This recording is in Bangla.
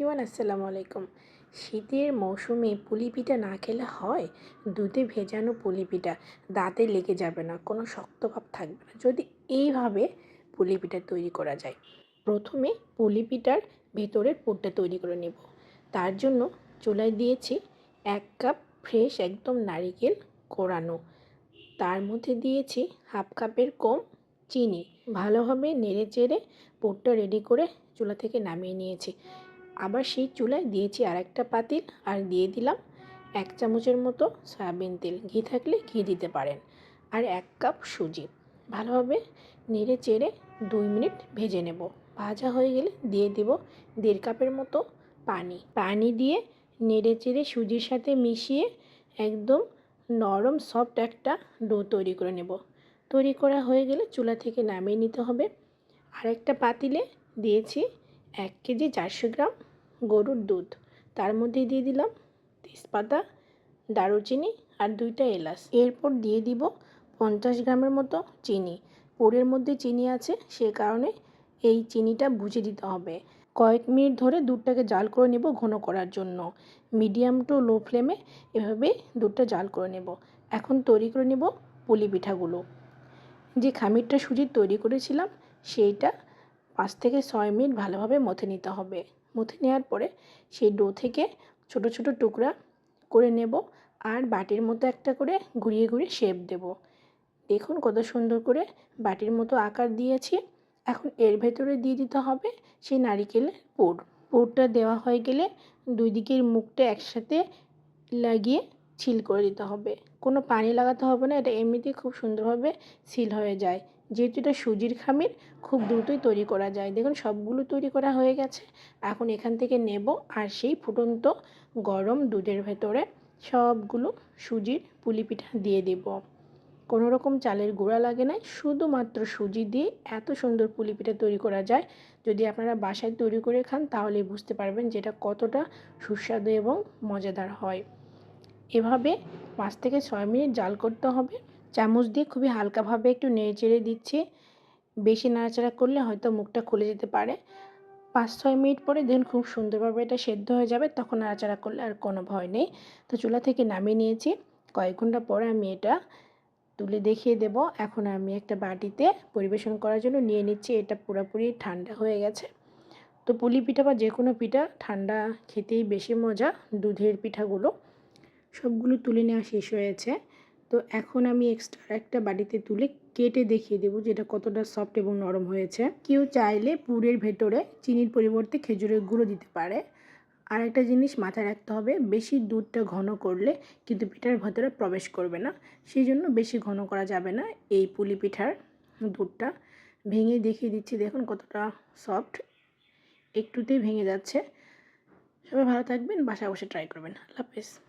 এভরিওয়ান আসসালামু আলাইকুম। শীতের মৌসুমে পুলি পিঠা না খেলে হয়? দুধে ভেজানো পুলি পিঠা দাঁতে লেগে যাবে না, কোনো শক্ত ভাব থাকবে না। যদি এইভাবে পুলি পিঠা তৈরি করা যায়, প্রথমে পুলি পিঠার ভেতরের পুরটা তৈরি করে নেব। তার জন্য চুলায় দিয়েছি এক কাপ ফ্রেশ একদম নারিকেল কোরানো। তার মধ্যে দিয়েছি হাফ কাপের কম চিনি। ভালোভাবে নেড়ে চেড়ে পুরটা রেডি করে চুলা থেকে নামিয়ে নিয়েছি। আবার সেই চুলায় দিয়েছি আর একটা পাতিল আর দিয়ে দিলাম এক চামচের মতো সয়াবিন তেল। ঘি থাকলে ঘি দিতে পারেন। আর এক কাপ সুজি। ভালোভাবে নেড়ে চেড়ে দুই মিনিট ভেজে নেব। ভাজা হয়ে গেলে দিয়ে দেব দেড় কাপের মতো পানি। পানি দিয়ে নেড়ে চেড়ে সুজির সাথে মিশিয়ে একদম নরম সফট একটা ডো তৈরি করে নেব। তৈরি করা হয়ে গেলে চুলা থেকে নামিয়ে নিতে হবে। আরেকটা পাতিলে দিয়েছি এক কেজি চারশো গ্রাম গরুর দুধ। তার মধ্যে দিয়ে দিলাম তেজপাতা, দারুচিনি আর দুইটা এলাচ। এরপর দিয়ে দিব পঞ্চাশ গ্রামের মতো চিনি। পুরের মধ্যে চিনি আছে, সে কারণে এই চিনিটা বুঝে দিতে হবে। কয়েক মিনিট ধরে দুধটাকে জাল করে নেব ঘন করার জন্য। মিডিয়াম টু লো ফ্লেমে এভাবে দুধটা জাল করে নেব। এখন তৈরি করে নেব পুলি পিঠাগুলো। যে খামিরটা সুজির তৈরি করেছিলাম, সেইটা পাঁচ থেকে ছয় মিনিট ভালোভাবে মথে নিতে হবে। মথে নেওয়ার পরে সেই ডো থেকে ছোট ছোট টুকরা করে নেব আর বাটির মতো একটা করে ঘুরিয়ে ঘুরিয়ে শেপ দেব। দেখুন কত সুন্দর করে বাটির মতো আকার দিয়েছি। এখন এর ভেতরে দিয়ে দিতে হবে সেই নারিকেলের পুর। পুরটা দেওয়া হয়ে গেলে দুই দিকের মুখটা একসাথে লাগিয়ে ছিল করে দিতে হবে। কোনো পানি লাগাতে হবে না, এটা এমনিতেই খুব সুন্দরভাবে সিল হয়ে যায়। যেহেতু এটা সুজির খামির, খুব দ্রুতই তৈরি করা যায়। দেখুন, সবগুলো তৈরি করা হয়ে গেছে। এখন এখান থেকে নেব আর সেই ফুটন্ত গরম দুধের ভেতরে সবগুলো সুজির পুলি পিঠা দিয়ে দেব। কোনো রকম চালের গুঁড়া লাগে না, শুধুমাত্র সুজি দিয়ে এত সুন্দর পুলি পিঠা তৈরি করা যায়। যদি আপনারা বাসায় তৈরি করে খান তাহলেই বুঝতে পারবেন যেটা কতটা সুস্বাদু এবং মজাদার হয়। এভাবে পাঁচ থেকে ছয় মিনিট জাল করতে হবে। চামচ দিয়ে খুবই হালকাভাবে একটু নেড়ে চেড়ে দিচ্ছি। বেশি নাড়াচাড়া করলে হয়তো মুখটা খুলে যেতে পারে। পাঁচ ছয় মিনিট পরে দেখুন খুব সুন্দরভাবে এটা সেদ্ধ হয়ে যাবে, তখন নাড়াচাড়া করলে আর কোনো ভয় নেই। তো চুলা থেকে নামিয়ে নিয়েছি। কয়েক ঘণ্টা পরে আমি এটা তুলে দেখিয়ে দেব। এখন আমি একটা বাটিতে পরিবেশন করার জন্য নিয়ে নিচ্ছি, এটা পুরোপুরি ঠান্ডা হয়ে গেছে। তো পুলি পিঠা বা যে কোনো পিঠা, ঠান্ডা খেতেই বেশি মজা দুধের পিঠাগুলো। সবগুলো তুলে নেওয়া শেষ হয়েছে। তো এখন আমি এক্সট্রা একটা বাড়িতে তুলে কেটে দেখিয়ে দেবো যেটা কতটা সফট এবং নরম হয়েছে। কেউ চাইলে পুরের ভেতরে চিনির পরিবর্তে খেজুরের গুঁড়ো দিতে পারে। আর একটা জিনিস মাথায় রাখতে হবে, বেশি দুধটা ঘন করলে কিন্তু পিঠার ভেতরে প্রবেশ করবে না। সেই জন্য বেশি ঘন করা যাবে না এই পুলি পিঠার দুধটা। ভেঙে দেখিয়ে দিচ্ছি, দেখুন কতটা সফট একটুতেই ভেঙে যাচ্ছে। সবাই ভালো থাকবেন, বাসায় বসে ট্রাই করবেন। আল্লাহ হাফেজ।